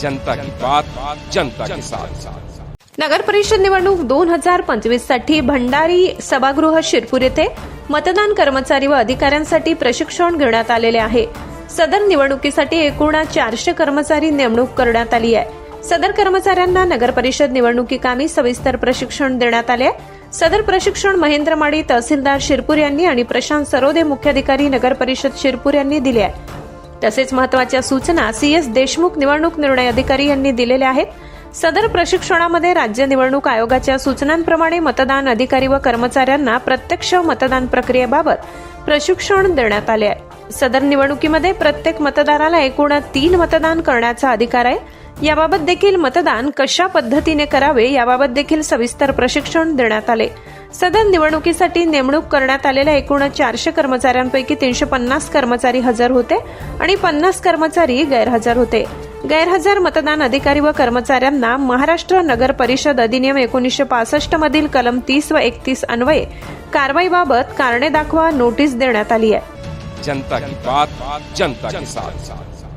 जनता की बात जनता के साथ। नगर परिषद निवडणूक दोन हजार पंचवीससाठी भंडारी सभागृह शिरपूर येथे मतदान कर्मचारी व अधिकाऱ्यांसाठी प्रशिक्षण घेण्यात आलेले आहे. सदर निवडणुकीसाठी एकूण चारशे कर्मचारी नेमणूक करण्यात आली आहे. सदर कर्मचाऱ्यांना नगर परिषद निवडणुकीकामी सविस्तर प्रशिक्षण देण्यात आले आहे. सदर प्रशिक्षण महेंद्र माडी तहसीलदार शिरपूर यांनी आणि प्रशांत सरोदे मुख्याधिकारी नगर परिषद शिरपूर यांनी दिले आहे. तसेच महत्त्वाच्या सूचना सी एस देशमुख निवडणूक निर्णय अधिकारी यांनी दिलेल्या आहेत. सदर प्रशिक्षणामध्ये राज्य निवडणूक आयोगाच्या सूचनांप्रमाणे मतदान अधिकारी व कर्मचाऱ्यांना प्रत्यक्ष मतदान प्रक्रियेबाबत प्रशिक्षण देण्यात आले आहे. सदर निवडणुकीमध्ये प्रत्येक मतदाराला एकूण तीन मतदान करण्याचा अधिकार आहे. याबाबत देखील मतदान कशा पद्धतीने करावे याबाबत देखील सविस्तर प्रशिक्षण देण्यात आले. सदर निवडणुकीसाठी नेमणूक करण्यात आलेल्या एकूण चारशे कर्मचाऱ्यांपैकी तीनशे पन्नास कर्मचारी हजर होते आणि पन्नास कर्मचारी गैरहजर होते. गैरहजर मतदान अधिकारी व कर्मचाऱ्यांना महाराष्ट्र नगर परिषद अधिनियम एकोणीसशे पासष्ट मधील कलम तीस व एकतीस अन्वये कारवाईबाबत कारणे दाखवा नोटीस देण्यात आली आहे. जनता की बात जनता के साथ.